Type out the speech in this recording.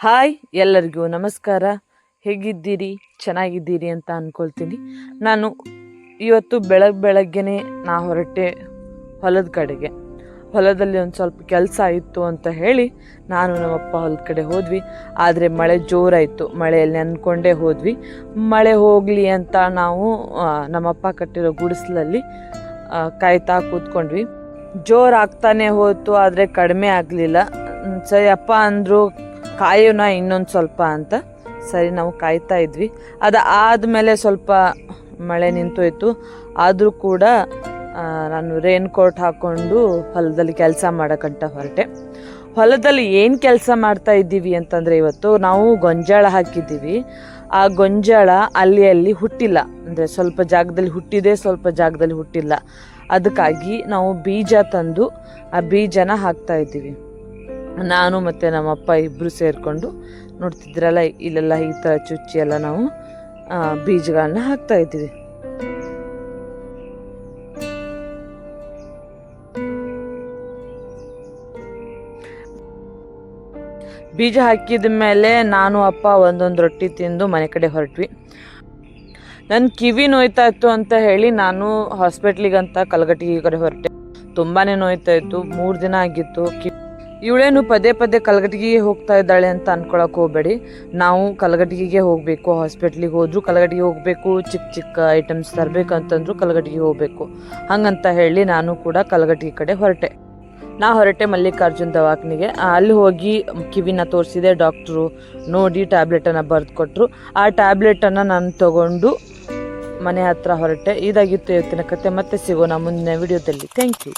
Hi ಎಲ್ಲರಿಗೂ ನಮಸ್ಕಾರ. ಹೇಗಿದ್ದೀರಿ? ಚೆನ್ನಾಗಿದ್ದೀರಿ ಅಂತ ಅಂದ್ಕೊಳ್ತೀನಿ ನಾನು ಇವತ್ತು ಬೆಳಗ್ಗೆ ಬೆಳಗ್ಗೆನೆ ನಾ ಹೊರಟೆ ಹೊಲದ ಕಡೆಗೆ. ಹೊಲದಲ್ಲಿ ಒಂದು ಸ್ವಲ್ಪ ಕೆಲಸ ಇತ್ತು ಅಂತ ಹೇಳಿ ನಾನು ನಮ್ಮಪ್ಪ ಹೊಲದ ಕಡೆ ಹೋದ್ವಿ. ಆದರೆ ಮಳೆ ಜೋರಾಯಿತು. ಮಳೆಯಲ್ಲಿ ಅಂದ್ಕೊಂಡೇ ಹೋದ್ವಿ. ಮಳೆ ಹೋಗಲಿ ಅಂತ ನಾವು ನಮ್ಮಪ್ಪ ಕಟ್ಟಿರೋ ಗುಡಿಸಲಲ್ಲಿ ಕಾಯ್ತಾ ಕೂತ್ಕೊಂಡ್ವಿ. ಜೋರಾಗ್ತಾನೆ ಹೋಯ್ತು, ಆದರೆ ಕಡಿಮೆ ಆಗಲಿಲ್ಲ. ಸರಿ ಅಪ್ಪ ಅಂದರು ಕಾಯೋಣ ಇನ್ನೊಂದು ಸ್ವಲ್ಪ ಅಂತ. ಸರಿ, ನಾವು ಕಾಯ್ತಾ ಇದ್ವಿ. ಅದು ಆದಮೇಲೆ ಸ್ವಲ್ಪ ಮಳೆ ನಿಂತೋಯ್ತು. ಆದರೂ ಕೂಡ ನಾನು ರೇನ್ ಕೋಟ್ ಹಾಕ್ಕೊಂಡು ಹೊಲದಲ್ಲಿ ಕೆಲಸ ಮಾಡೋಕ್ಕಂಟ ಹೊರಟೆ. ಹೊಲದಲ್ಲಿ ಏನು ಕೆಲಸ ಮಾಡ್ತಾ ಇದ್ದೀವಿ ಅಂತಂದರೆ ಇವತ್ತು ನಾವು ಗೊಂಜಾಳ ಹಾಕಿದ್ದೀವಿ. ಆ ಗೊಂಜಾಳ ಅಲ್ಲಿ ಅಲ್ಲಿ ಹುಟ್ಟಿಲ್ಲ. ಅಂದರೆ ಸ್ವಲ್ಪ ಜಾಗದಲ್ಲಿ ಹುಟ್ಟಿದೆ, ಸ್ವಲ್ಪ ಜಾಗದಲ್ಲಿ ಹುಟ್ಟಿಲ್ಲ. ಅದಕ್ಕಾಗಿ ನಾವು ಬೀಜ ತಂದು ಆ ಬೀಜನ ಹಾಕ್ತಾ ಇದ್ದೀವಿ. ನಾನು ಮತ್ತು ನಮ್ಮಪ್ಪ ಇಬ್ಬರು ಸೇರಿಕೊಂಡು ನೋಡ್ತಿದ್ರಲ್ಲ, ಇಲ್ಲೆಲ್ಲ ಈ ಥರ ಚುಚ್ಚಿ ಎಲ್ಲ ನಾವು ಬೀಜಗಳನ್ನ ಹಾಕ್ತಾ ಇದ್ದೀವಿ. ಬೀಜ ಹಾಕಿದ ಮೇಲೆ ನಾನು, ಅಪ್ಪ ಒಂದೊಂದು ರೊಟ್ಟಿ ತಿಂದು ಮನೆ ಕಡೆ ಹೊರಟ್ವಿ. ನನ್ನ ಕಿವಿ ನೋಯ್ತಾ ಇತ್ತು ಅಂತ ಹೇಳಿ ನಾನು ಹಾಸ್ಪಿಟ್ಲಿಗಂತ ಕಲಗಟ್ಟಿಗೆ ಕಡೆ ಹೊರಟೆ. ತುಂಬಾ ನೋಯ್ತಾ ಇತ್ತು ಮೂರು ದಿನ ಆಗಿತ್ತು ಕಿ ಇವಳೇನು ಪದೇ ಪದೇ ಕಲಗಟ್ಟಿಗೆ ಹೋಗ್ತಾ ಇದ್ದಾಳೆ ಅಂತ ಅನ್ಕೊಳಕ್ ಹೋಗ್ಬೇಡಿ. ನಾವು ಕಲಗಟ್ಟಿಗೆ ಹೋಗಬೇಕು ಹಾಸ್ಪಿಟ್ಲಿಗೆ ಹೋದ್ರು ಕಲಗಟ್ಟಿಗೆ ಹೋಗಬೇಕು, ಚಿಕ್ಕ ಚಿಕ್ಕ ಐಟಮ್ಸ್ ತರಬೇಕು ಅಂತಂದ್ರು ಕಲಗಟ್ಟಿಗೆ ಹೋಗಬೇಕು. ಹಂಗಂತ ಹೇಳಿ ನಾನು ಕೂಡ ಕಲಗಟ್ಟಿಗೆ ಕಡೆ ಹೊರಟೆ. ನಾ ಹೊರಟೆ ಮಲ್ಲಿಕಾರ್ಜುನ್ ದವಾಖಾನಿಗೆ. ಅಲ್ಲಿ ಹೋಗಿ ಕಿವಿನ ತೋರಿಸಿದೆ ಡಾಕ್ಟ್ರು ನೋಡಿ ಟ್ಯಾಬ್ಲೆಟನ್ನು ಬರೆದು ಕೊಟ್ಟರು ಆ ಟ್ಯಾಬ್ಲೆಟನ್ನು ನಾನು ತಗೊಂಡು ಮನೆ ಹತ್ರ ಹೊರಟೆ. ಇದಾಗಿತ್ತು ಇವತ್ತಿನ ಕತೆ. ಮತ್ತೆ ಸಿಗೋಣ ಮುಂದಿನ ವಿಡಿಯೋದಲ್ಲಿ ಥ್ಯಾಂಕ್ ಯು